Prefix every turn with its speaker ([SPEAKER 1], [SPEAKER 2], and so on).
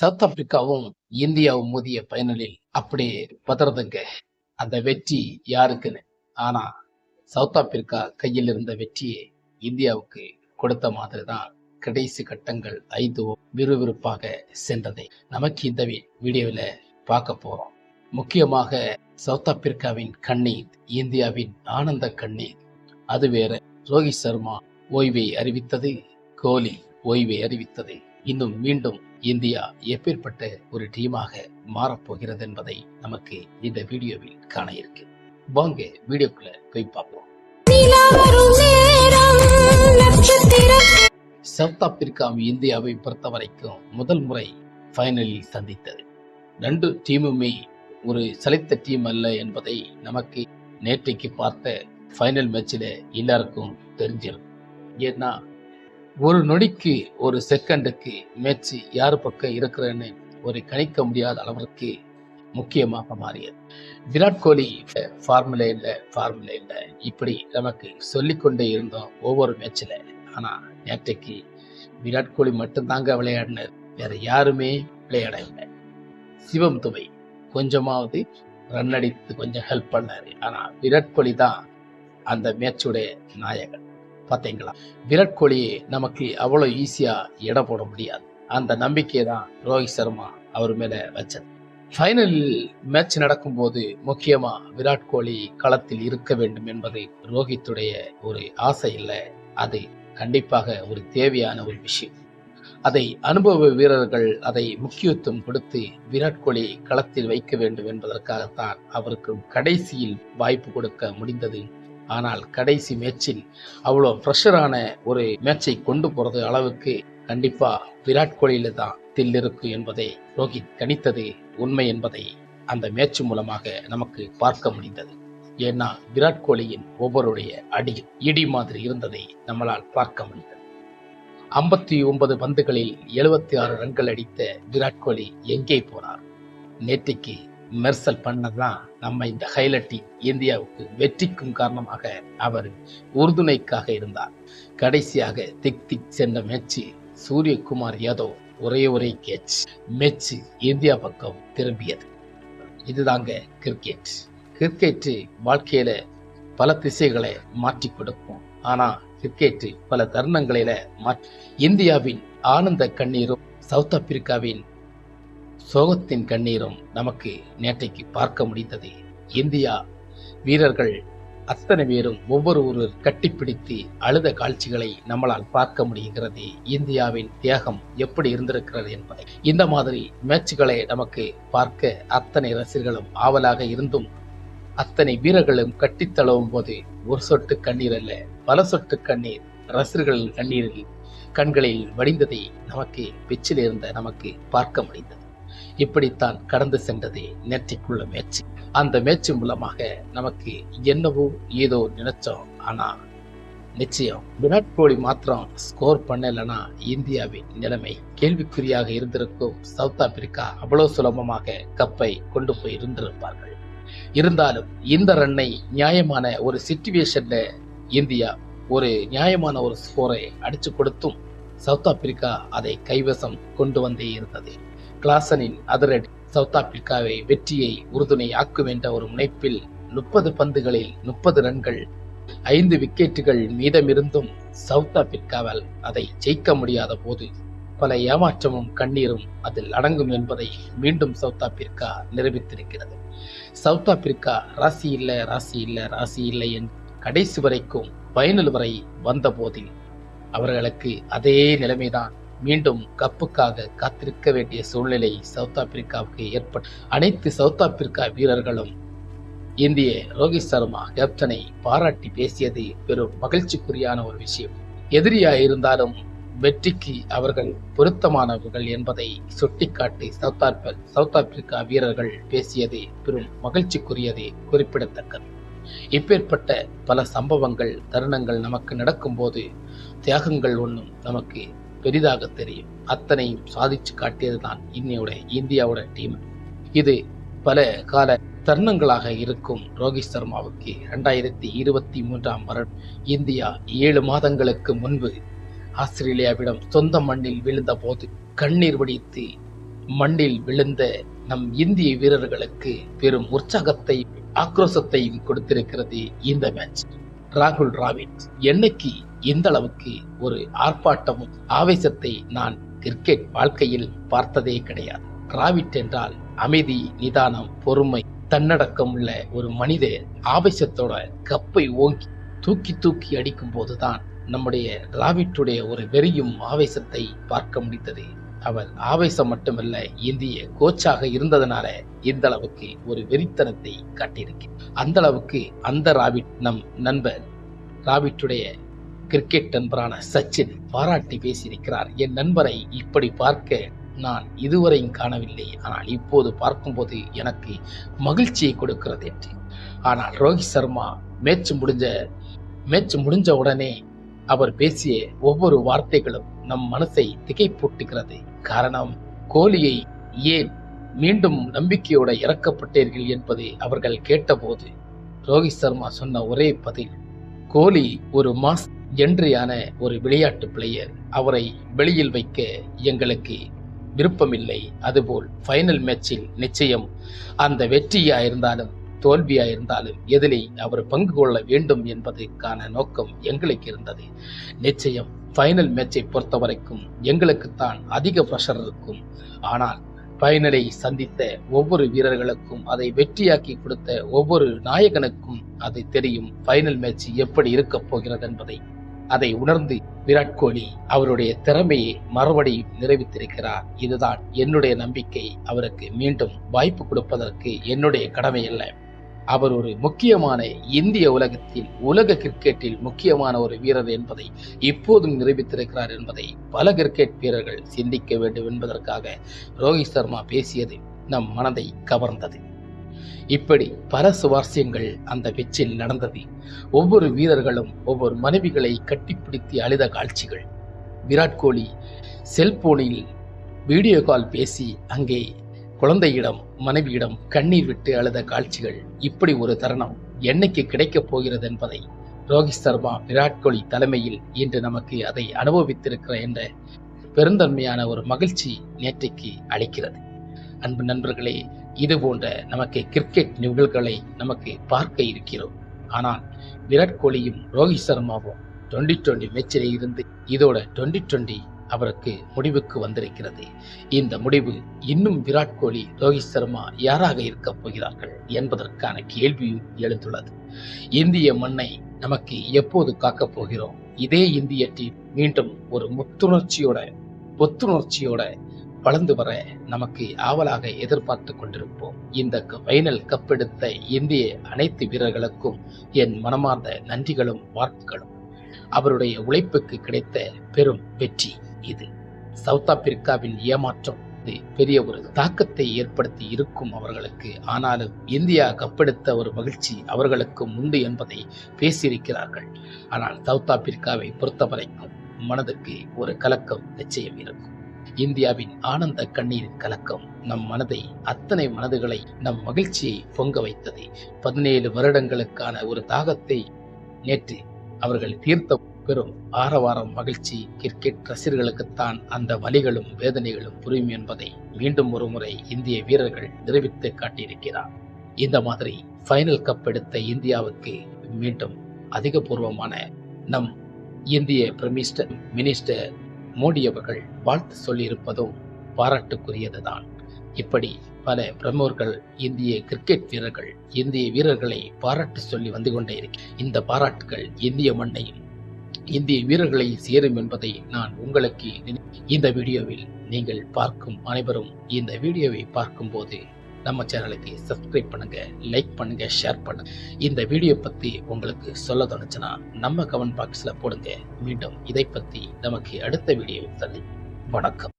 [SPEAKER 1] South ஆப்பிரிக்காவும் இந்தியாவும் மோதிய ஃபைனலில் அப்படியே பதறதுங்க. அந்த வெற்றி யாருக்குன்னு? ஆனா சவுத் ஆப்பிரிக்கா கையில் இருந்த வெற்றியை இந்தியாவுக்கு கொடுத்த மாதிரி தான் கடைசி கட்டங்கள் ஐந்து விறுவிறுப்பாக சென்றதை. நமக்கு இந்த வீடியோவில் பார்க்க போறோம். முக்கியமாக சவுத் ஆப்பிரிக்காவின் கண்ணீர் இந்தியாவின் ஆனந்த கண்ணீர். அது வேற ரோஹித் சர்மா ஓய்வை அறிவித்தது கோலி ஓய்வை அறிவித்தது. இன்னும் மீண்டும் இந்தியா எப்பேற்பட்ட ஒரு டீமாக மாறப்போகிறது என்பதை நமக்கு இந்த வீடியோவில் காண இருக்கு. வாங்க வீடியோக்குள்ள போய் பார்ப்போம். சவுத் ஆப்பிரிக்கா இந்தியாவை பொறுத்த வரைக்கும் முதல் முறை ஃபைனலில் சந்தித்தது. ரெண்டு டீமுமே ஒரு சலித்த டீம் அல்ல என்பதை நமக்கு நேற்றைக்கு பார்த்த ஃபைனல் மேட்சில் எல்லாருக்கும் தெரிஞ்சிருக்கும். ஏன்னா ஒரு நொடிக்கு ஒரு செகண்டுக்கு மேட்ச் யார் பக்கம் இருக்கிறேன்னு ஒரு கணிக்க முடியாத அளவிற்கு முக்கியமாக மாறியது. விராட் கோலி ஃபார்முலே இல்லை ஃபார்முலே இல்லை. இப்படி நமக்கு சொல்லிக்கொண்டே இருந்தோம் ஒவ்வொரு மேட்ச்சில் ஆனால் நேற்றைக்கு விராட் கோலி மட்டும்தாங்க விளையாடினார். வேற யாருமே விளையாடவில்லை. சிவம் துவை கொஞ்சமாவது ரன் அடித்து கொஞ்சம் ஹெல்ப் பண்ணாரு. ஆனால் விராட் கோலி தான் அந்த மேட்சுடைய நாயகன். பார்த்தீங்களா? விராட் கோலியை நமக்கு அவ்வளோ ஈஸியாக எடை போட முடியாது. அந்த நம்பிக்கையை தான் ரோஹித் சர்மா அவர் மேலே வச்சது. ஃபைனலில் மேட்ச் நடக்கும்போது முக்கியமா விராட் கோலி களத்தில் இருக்க வேண்டும் என்பது ரோஹித்துடைய ஒரு ஆசை இல்லை. அது கண்டிப்பாக ஒரு தேவையான ஒரு விஷயம். அதை அனுபவ வீரர்கள் அதை முக்கியத்துவம் கொடுத்து விராட் கோலி களத்தில் வைக்க வேண்டும் என்பதற்காகத்தான் அவருக்கு கடைசியில் வாய்ப்பு கொடுக்க முடிந்தது ஆனால் கடைசி மேட்சில் அவ்வளோ ப்ரெஷரான ஒரு மேட்சை கொண்டு போகிறது அளவுக்கு கண்டிப்பாக விராட் கோலியில் தான் தில் இருக்கு என்பதை ரோஹித் கணித்தது உண்மை என்பதை அந்த மேட்ச் மூலமாக நமக்கு பார்க்க முடிந்தது. ஏன்னா விராட் கோலியின் ஒவ்வொருடைய அடி இடி மாதிரி இருந்ததை நம்மளால் பார்க்க முடிந்தது. ஐம்பத்தி ஒன்பது பந்துகளில் எழுபத்தி ஆறு ரன்கள் அடித்த விராட் கோலி எங்கே போனார்? நேற்றைக்கு மெர்சல் பண்ணதான் நம்ம இந்த ஹைலட்டி இந்தியாவுக்கு வெற்றிக்கும் காரணமாக அவர் உறுதுணைக்காக இருந்தார். கடைசியாக திக்தி சென்ற மேட்சி சூரியகுமார் யாதவ் ஒரே ஒரே கேட்ச் மேட்ச் இந்தியா பக்கம் திரும்பியது. இதுதாங்க கிரிக்கெட் கிரிக்கெட் வாழ்க்கையில பல திசைகளை மாற்றி கொடுக்கும். ஆனா கிரிக்கெட் பல தருணங்களில மாற்றி இந்தியாவின் ஆனந்த கண்ணீரும் சவுத் ஆப்பிரிக்காவின் சோகத்தின் கண்ணீரும் நமக்கு நேற்றைக்கு பார்க்க முடிந்தது. இந்தியா வீரர்கள் அத்தனை பேரும் ஒவ்வொரு ஒருவர் கட்டிப்பிடித்து அழுத காட்சிகளை நம்மளால் பார்க்க முடிகிறது. இந்தியாவின் தியாகம் எப்படி இருந்திருக்கிறது என்பதை. இந்த மாதிரி மேட்சுகளை நமக்கு பார்க்க அத்தனை ரசிகர்களும் ஆவலாக இருந்தும் அத்தனை வீரர்களும் கட்டித்தழுவும் போது ஒரு சொட்டு கண்ணீர் அல்ல பல சொட்டு கண்ணீர் ரசிகர்கள் கண்ணீரில் கண்களில் வடிந்ததை நமக்கு பிச்சில் இருந்த நமக்கு பார்க்க முடிந்தது. இப்படித்தான் கடந்து சென்றது நேற்றைக்குள்ள மேட்ச் அந்த மேட்ச் மூலமாக நமக்கு என்னவோ ஏதோ நினைச்சோம். ஆனா நிச்சயம் விராட் கோலி மாத்திரம் ஸ்கோர் பண்ணலனா இந்தியாவின் நிலைமை கேள்விக்குறியாக இருந்திருக்கும். சவுத் ஆப்பிரிக்கா அவ்வளவு சுலபமாக கப்பை கொண்டு போய் இருந்திருப்பார்கள். இருந்தாலும் இந்த ரன்னை நியாயமான ஒரு சிச்சுவேஷன்ல இந்தியா ஒரு நியாயமான ஒரு ஸ்கோரை அடிச்சு கொடுத்தும் சவுத் ஆப்பிரிக்கா அதை கைவசம் கொண்டு வந்தே இருந்தது. கிளாசனின் அதிரடி சவுத் ஆப்பிரிக்காவை வெற்றியை உறுதுணை ஆக்கும் என்ற ஒரு முனைப்பில் முப்பது பந்துகளில் முப்பது ரன்கள் ஐந்து விக்கெட்டுகள் மீதமிருந்தும் சவுத் ஆப்பிரிக்காவால் அதை ஜெயிக்க முடியாத போது பல ஏமாற்றமும் கண்ணீரும் அதில் அடங்கும் என்பதை மீண்டும் சவுத் ஆப்பிரிக்கா நிரூபித்திருக்கிறது. சவுத் ஆப்பிரிக்கா ராசி இல்லை ராசி இல்லை ராசி இல்லை என் கடைசி வரைக்கும் பைனல் வரை வந்த போதில் அவர்களுக்கு அதே நிலைமைதான் மீண்டும் கப்புக்காக காத்திருக்க வேண்டிய சூழ்நிலை சவுத் ஆப்பிரிக்காவுக்கு ஏற்பட்ட அனைத்து சவுத் ஆப்பிரிக்கா வீரர்களும் இந்திய ரோஹித் சர்மா கேப்டனை பாராட்டி பேசியது பெரும் மகிழ்ச்சிக்குரியான ஒரு விஷயம். எதிரியா இருந்தாலும் வெற்றிக்கு அவர்கள் பொருத்தமானவர்கள் என்பதை சுட்டிக்காட்டி சவுத் ஆப்பிர சவுத் ஆப்பிரிக்கா வீரர்கள் பேசியது பெரும் மகிழ்ச்சிக்குரியது குறிப்பிடத்தக்கது. இப்பேற்பட்ட பல சம்பவங்கள் தருணங்கள் நமக்கு நடக்கும்போது தியாகங்கள் ஒன்றும் நமக்கு பெரிதாக தெரியும். அத்தனையும் சாதிச்சு காட்டியதுதான் இன்னையோட இந்தியாவோட டீம் இது பல கால தருணங்களாக இருக்கும் ரோஹித் சர்மாவுக்கு இரண்டாயிரத்தி இருபத்தி மூன்றாம் வருடம் இந்தியா ஏழு மாதங்களுக்கு முன்பு ஆஸ்திரேலியாவிடம் சொந்த மண்ணில் விழுந்த போது கண்ணீர் வடித்து மண்ணில் விழுந்த நம் இந்திய வீரர்களுக்கு பெரும் உற்சாகத்தை ஆக்ரோஷத்தையும் கொடுத்திருக்கிறது இந்த மேட்ச் ராகுல் டிராவிட் என்னைக்கு இந்த அளவுக்கு ஒரு ஆர்ப்பாட்டமும் ஆவேசத்தை நான் கிரிக்கெட் வாழ்க்கையில் பார்த்ததே கிடையாது. டிராவிட் என்றால் அமைதி நிதானம் பொறுமை தன்னடக்கம் உள்ள ஒரு மனிதர் ஆவேசத்தோட கப்பை ஓங்கி தூக்கி தூக்கி அடிக்கும் போதுதான் நம்முடைய டிராவிட்டுடைய ஒரு வெறியும் ஆவேசத்தை பார்க்க முடிந்தது. அவர் ஆவேசம் மட்டுமல்ல இந்திய கோச்சாக இருந்ததனால இந்த அளவுக்கு ஒரு வெறித்தனத்தை காட்டியிருக்கு. அந்த அளவுக்கு அந்த ராபிட் நம் நண்பர் ராபிட்டுடைய கிரிக்கெட் நண்பரான சச்சின் பாராட்டி பேசியிருக்கிறார். என் நண்பரை இப்படி பார்க்க நான் இதுவரையும் காணவில்லை. ஆனால் இப்போது பார்க்கும்போது எனக்கு மகிழ்ச்சியை கொடுக்கிறது என்று. ஆனால் ரோஹித் சர்மா மேட்ச் முடிஞ்ச மேட்ச் முடிஞ்ச உடனே அவர் பேசிய ஒவ்வொரு வார்த்தைகளும் நம் மனசை திகைப்பூட்டுகிறது. காரணம் கோலியை ஏன் மீண்டும் நம்பிக்கையோட இறக்கப்பட்டீர்கள் என்பதை அவர்கள் கேட்டபோது ரோஹித் சர்மா சொன்ன ஒரே பதில் கோலி ஒரு மாஸ் என்றியான ஒரு விளையாட்டு பிளேயர் அவரை வெளியில் வைக்க எங்களுக்கு விருப்பமில்லை. அதுபோல் ஃபைனல் மேட்சில் நிச்சயம் அந்த வெற்றியா இருந்தாலும் தோல்வியா இருந்தாலும் எதிலே அவர் பங்கு கொள்ள வேண்டும் என்பதற்கான நோக்கம் எங்களுக்கு இருந்தது. நிச்சயம் ஃபைனல் மேட்சை பொறுத்த வரைக்கும் எங்களுக்குத்தான் அதிக ப்ரெஷர் இருக்கும். ஆனால் ஃபைனலை சந்தித்த ஒவ்வொரு வீரர்களுக்கும் அதை வெற்றியாக்கி கொடுத்த ஒவ்வொரு நாயகனுக்கும் அது தெரியும் ஃபைனல் மேட்ச் எப்படி இருக்கப் போகிறது என்பதை. அதை உணர்ந்து விராட் கோலி அவருடைய திறமையை மறுபடியும் நிறைவித்திருக்கிறார் இதுதான் என்னுடைய நம்பிக்கை. அவருக்கு மீண்டும் வாய்ப்பு கொடுப்பதற்கு என்னுடைய கடமை அல்ல. அவர் ஒரு முக்கியமான இந்திய உலகத்தில் உலக கிரிக்கெட்டில் முக்கியமான ஒரு வீரர் என்பதை இப்போதும் நிரூபித்திருக்கிறார் என்பதை பல கிரிக்கெட் வீரர்கள் சிந்திக்க வேண்டும் என்பதற்காக ரோஹித் சர்மா பேசியது நம் மனதை கவர்ந்தது. இப்படி பல சுவாரஸ்யங்கள் அந்த பிச்சில் நடந்தது. ஒவ்வொரு வீரர்களும் ஒவ்வொரு மனைவிகளை கட்டிப்பிடித்து அழுத காட்சிகள். விராட் கோலி செல்போனில் வீடியோ கால் பேசி அங்கே குழந்தையிடம் மனைவியிடம் கண்ணீர் விட்டு அழுத காட்சிகள் இப்படி ஒரு தருணம் என்னைக்கு கிடைக்கப் போகிறது என்பதை ரோஹித் சர்மா விராட் கோலி தலைமையில் இன்று நமக்கு அதை அனுபவித்திருக்கிற என்ற பெருந்தன்மையான ஒரு மகிழ்ச்சி நேற்றைக்கு அளிக்கிறது. அன்பு நண்பர்களே இது போன்ற நமக்கு கிரிக்கெட் நிகழ்களை நமக்கு பார்க்க இருக்கிறோம். ஆனால் விராட் கோலியும் ரோஹித் சர்மாவும் டுவெண்ட்டி டுவெண்ட்டி மேட்சில் இருந்து இதோட டுவெண்ட்டி டுவெண்ட்டி அவருக்கு முடிவுக்கு வந்திருக்கிறது. இந்த முடிவு இன்னும் விராட் கோலி ரோஹித் சர்மா யாராக இருக்கப் போகிறார்கள் என்பதற்கான கேள்வியும் எழுந்துள்ளது. இந்திய மண்ணை நமக்கு எப்போது காக்கப் போகிறோம்? இதே இந்திய டீம் மீண்டும் ஒரு முத்துணர்ச்சியோட புத்துணர்ச்சியோட வளர்ந்து வர நமக்கு ஆவலாக எதிர்பார்த்து கொண்டிருப்போம். இந்த ஃபைனல் கப் எடுத்த இந்திய அனைத்து வீரர்களுக்கும் என் மனமார்ந்த நன்றிகளும் வாழ்த்துக்களும். அவருடைய உழைப்புக்கு கிடைத்த பெரும் வெற்றி இது. சவுத் ஆப்பிரிக்காவின் ஏமாற்றம் பெரிய ஒரு தாக்கத்தை ஏற்படுத்தி இருக்கும் அவர்களுக்கு ஆனாலும் இந்தியா கப்பெடுத்த ஒரு மகிழ்ச்சி அவர்களுக்கும் உண்டு என்பதை பேசியிருக்கிறார்கள். ஆனால் சவுத் ஆப்பிரிக்காவை பொறுத்தவரைக்கும் மனதுக்கு ஒரு கலக்கம் நிச்சயம் இருக்கும். இந்தியாவின் ஆனந்த கண்ணீரின் கலக்கம் நம் மனதை அத்தனை மனதுகளை நம் மகிழ்ச்சியை பொங்க வைத்தது. பதினேழு வருடங்களுக்கான ஒரு தாகத்தை நேற்று அவர்கள் தீர்த்த பெரும் ஆரவாரம் மகிழ்ச்சி கிரிக்கெட் ரசிகர்களுக்குத்தான் அந்த வலிகளும் வேதனைகளும் புரியும் என்பதை மீண்டும் ஒரு முறை இந்திய வீரர்கள் நிரூபித்து காட்டியிருக்கிறார். இந்த மாதிரி ஃபைனல் கப் எடுத்த இந்தியாவுக்கு மீண்டும் அதிகபூர்வமான நம் இந்திய பிரமிஸ்டர் மினிஸ்டர் மோடி அவர்கள் வாழ்த்து சொல்லியிருப்பதும் பாராட்டுக்குரியதுதான். இப்படி பல பிரமுகர்கள் இந்திய கிரிக்கெட் வீரர்கள் இந்திய வீரர்களை பாராட்டு சொல்லி வந்து கொண்டே இருக்கிறேன் இந்த பாராட்டுகள் இந்திய மண்ணையும் இந்திய வீரர்களை சேரும் என்பதை நான் உங்களுக்கு நினை- இந்த வீடியோவில் நீங்கள் பார்க்கும் அனைவரும் இந்த வீடியோவை பார்க்கும்போது நம்ம சேனலுக்கு சப்ஸ்கிரைப் பண்ணுங்க லைக் பண்ணுங்க ஷேர் பண்ணுங்க. இந்த வீடியோ பத்தி உங்களுக்கு சொல்ல தோணுச்சுன்னா நம்ம கமெண்ட் பாக்ஸ்ல போடுங்க. மீண்டும் இதை பத்தி நமக்கு அடுத்த வீடியோ சந்தி வணக்கம்.